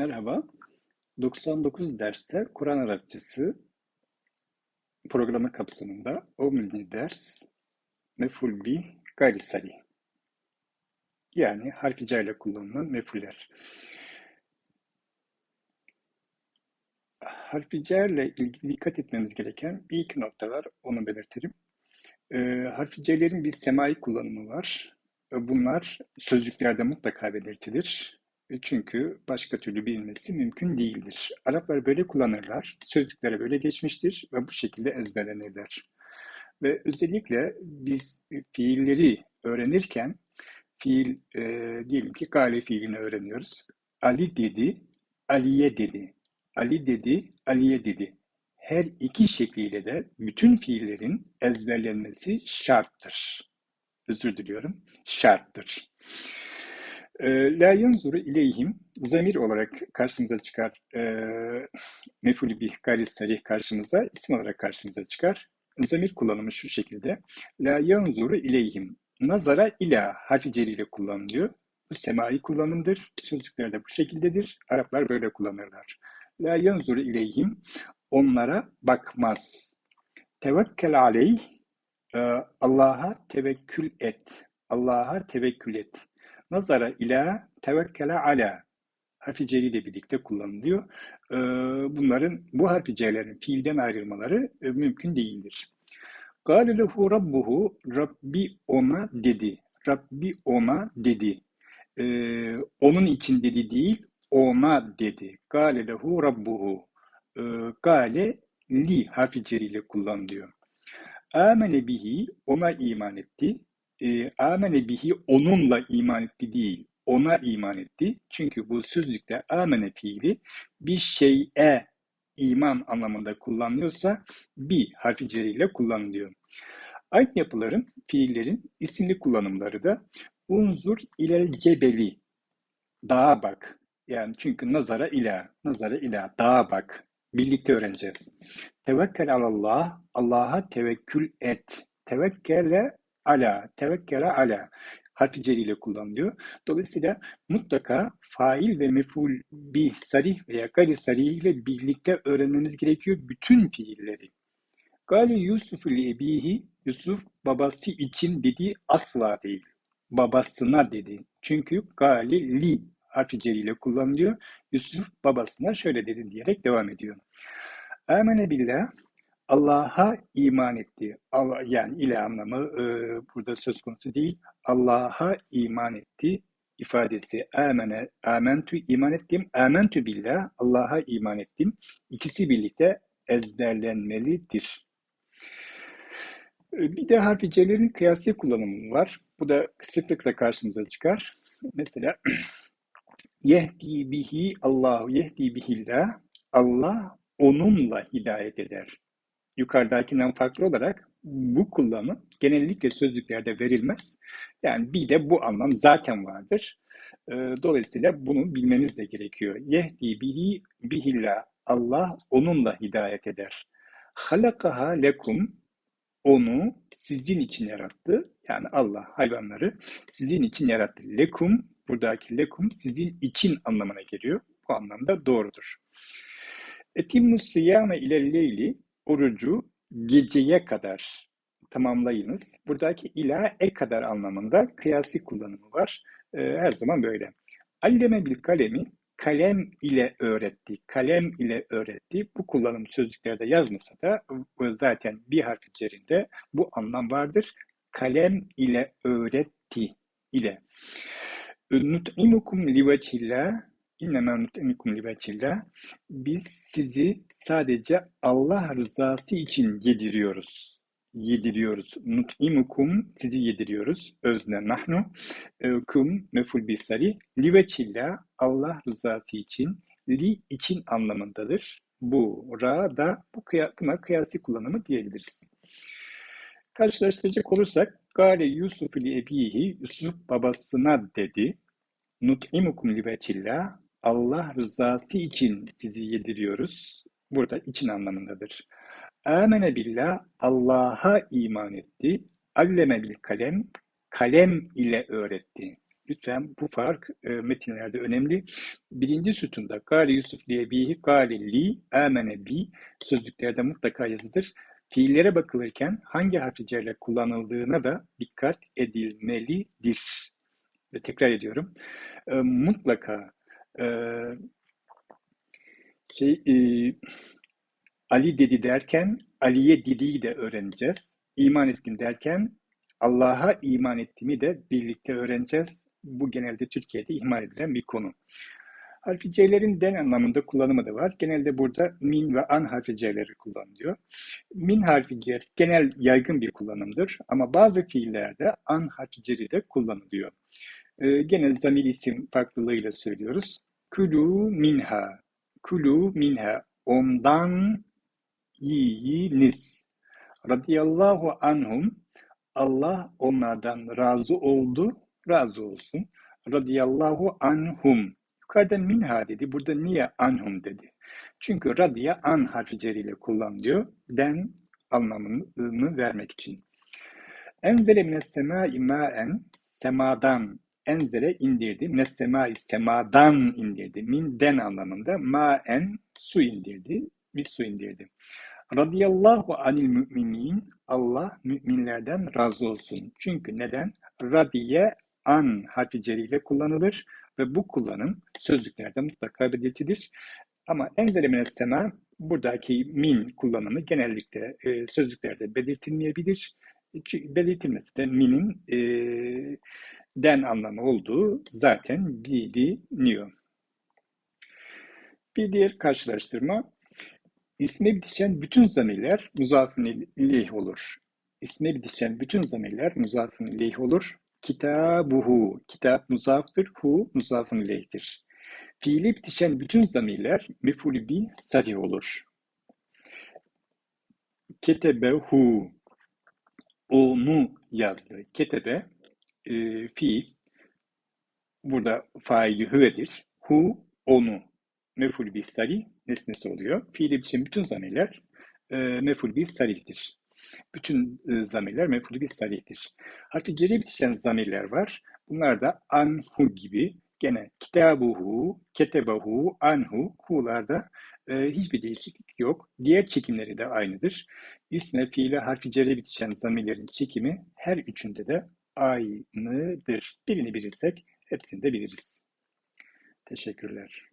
Merhaba. 99 derste Kur'an Arapçası programı kapsamında Omni ders meful bi gayri sarih. Yani harfi ile kullanılan mefuller. Harfi ile ilgili dikkat etmemiz gereken bir iki nokta var. Onu belirtelim. E, harfi bir semai kullanımı var. Bunlar sözlüklerde mutlaka belirtilir. E, çünkü başka türlü bilinmesi mümkün değildir. Araplar böyle kullanırlar, sözlüklere böyle geçmiştir ve bu şekilde ezberlenirler. Ve özellikle biz fiilleri öğrenirken, fiil e, diyelim ki gale fiilini öğreniyoruz. Ali dedi, Aliye dedi. Ali dedi, Aliye dedi. Her iki şekliyle de bütün fiillerin ezberlenmesi şarttır. Özür diliyorum, şarttır. Ee, la yanzuru ileyhim zamir olarak karşımıza çıkar. E, mefulü bih gayri sarih karşımıza, isim olarak karşımıza çıkar. Zamir kullanımı şu şekilde. La yanzuru ileyhim. Nazara ila harfi ile kullanılıyor. Bu semai kullanımdır. Sözcüklerde bu şekildedir. Araplar böyle kullanırlar. La yanzuru ileyhim. Onlara bakmaz. Tevekkel aleyh. E, Allah'a tevekkül et. Allah'a tevekkül et. Nazara ila tevekkele ala harfi ile birlikte kullanılıyor. Ee, bunların bu harfi c'lerin fiilden ayrılmaları e, mümkün değildir. Gâle lehu rabbuhu Rabbi ona dedi. Rabbi ona dedi. Ee, onun için dedi değil, ona dedi. Gâle lehu rabbuhu. Ee, li harfi ile kullanılıyor. Amene bihi ona iman etti e, amene bihi onunla iman etti değil, ona iman etti. Çünkü bu sözlükte amene fiili bir şeye iman anlamında kullanılıyorsa bir harfi ile kullanılıyor. Aynı yapıların, fiillerin isimli kullanımları da unzur ilel cebeli, dağa bak. Yani çünkü nazara ila, nazara ila, dağa bak. Birlikte öğreneceğiz. Tevekkel alallah, Allah'a tevekkül et. Tevekkele ala, tevekkele ala harfi ile kullanılıyor. Dolayısıyla mutlaka fail ve meful bir sarih veya gayri sarih ile birlikte öğrenmemiz gerekiyor bütün fiilleri. Gali Yusuf ebihi Yusuf babası için dediği asla değil. Babasına dedi. Çünkü gali li harfi ile kullanılıyor. Yusuf babasına şöyle dedi diyerek devam ediyor. Amene billah Allah'a iman etti. Allah, yani ile anlamı e, burada söz konusu değil. Allah'a iman etti ifadesi. Amene, amentu iman ettim. Amentu billah, Allah'a iman ettim. İkisi birlikte ezberlenmelidir. E, bir de harfi c'lerin kıyasi kullanımı var. Bu da sıklıkla karşımıza çıkar. Mesela yehdi bihi Allahu yehdi bihillah Allah onunla hidayet eder yukarıdakinden farklı olarak bu kullanım genellikle sözlüklerde verilmez. Yani bir de bu anlam zaten vardır. Ee, dolayısıyla bunu bilmeniz de gerekiyor. Yehdi bihi bihillah. Allah onunla hidayet eder. Halakaha lekum onu sizin için yarattı. Yani Allah hayvanları sizin için yarattı. Lekum buradaki lekum sizin için anlamına geliyor. Bu anlamda doğrudur. Etimmus siyame ile leyli orucu geceye kadar tamamlayınız. Buradaki ila e kadar anlamında kıyasi kullanımı var. E, her zaman böyle. Alleme bil kalemi kalem ile öğretti, kalem ile öğretti. Bu kullanım sözlüklerde yazmasa da zaten bir harf içerisinde bu anlam vardır. Kalem ile öğretti ile. Nut'imukum liveçillah İnnemâ nut'emikum liveçillah. Biz sizi sadece Allah rızası için yediriyoruz. Yediriyoruz. Nut'imukum sizi yediriyoruz. Özne nahnu. Kum meful bisari. Liveçillah Allah rızası için. Li için anlamındadır. Bu ra da bu kıya, buna kıyasi kullanımı diyebiliriz. Karşılaştıracak olursak Gale Yusuf li ebihi Yusuf babasına dedi. Nut'imukum liveçillah Allah rızası için sizi yediriyoruz. Burada için anlamındadır. Amene billah Allah'a iman etti. Alleme bil kalem kalem ile öğretti. Lütfen bu fark e, metinlerde önemli. Birinci sütunda Gâli Yusuf diye bihi gâli li amene bi sözlüklerde mutlaka yazıdır. Fiillere bakılırken hangi harfi cerle kullanıldığına da dikkat edilmelidir. Ve tekrar ediyorum. E, mutlaka e, şey e, Ali dedi derken Ali'ye dediği de öğreneceğiz. İman ettim derken Allah'a iman ettiğimi de birlikte öğreneceğiz. Bu genelde Türkiye'de ihmal edilen bir konu. Harfi C'lerin den anlamında kullanımı da var. Genelde burada min ve an harfi C'leri kullanılıyor. Min harfi genel yaygın bir kullanımdır ama bazı fiillerde an harfi de kullanılıyor. Ee, genel zamir isim farklılığıyla söylüyoruz. Kulu minha, kulu minha, ondan yiyiniz. Radiyallahu anhum, Allah onlardan razı oldu, razı olsun. Radiyallahu anhum. Yukarıda minha dedi. Burada niye anhum dedi? Çünkü radiya an harfi ceriyle kullanılıyor. Den anlamını vermek için. Enzele mines semai maen semadan enzele indirdi. Mines semadan indirdi. Min den anlamında maen su indirdi. Bir su indirdi. Radiyallahu anil müminin Allah müminlerden razı olsun. Çünkü neden? Radiye an harfi ceriyle kullanılır ve bu kullanım sözlüklerde mutlaka belirtilir. Ama enzele sema buradaki min kullanımı genellikle e, sözlüklerde belirtilmeyebilir. Belirtilmesi de minin e, den anlamı olduğu zaten biliniyor. Bir diğer karşılaştırma İsme bitişen bütün zamirler muzafın ileyh olur. İsme bitişen bütün zamirler muzafın ileyh olur. Kitabuhu, kitap muzaftır, hu muzafın ileyhtir. Fiili bitişen bütün zamirler mefulü bi sarih olur. Ketebehu, onu yazdı. Ketebe, e, fiil, burada faili hüvedir. Hu, onu. Meful bi sarih, nesnesi oluyor. Fiili biçim bütün zamirler e, meful bir sarihtir. Bütün e, zamirler meful bir sarihtir. Harfi ceri bitişen zamirler var. Bunlar da anhu gibi gene kitabuhu, ketebahu, anhu, hu'larda e, hiçbir değişiklik yok. Diğer çekimleri de aynıdır. İsme, fiile, harfi ceri bitişen zamirlerin çekimi her üçünde de aynıdır. Birini bilirsek hepsini de biliriz. Teşekkürler.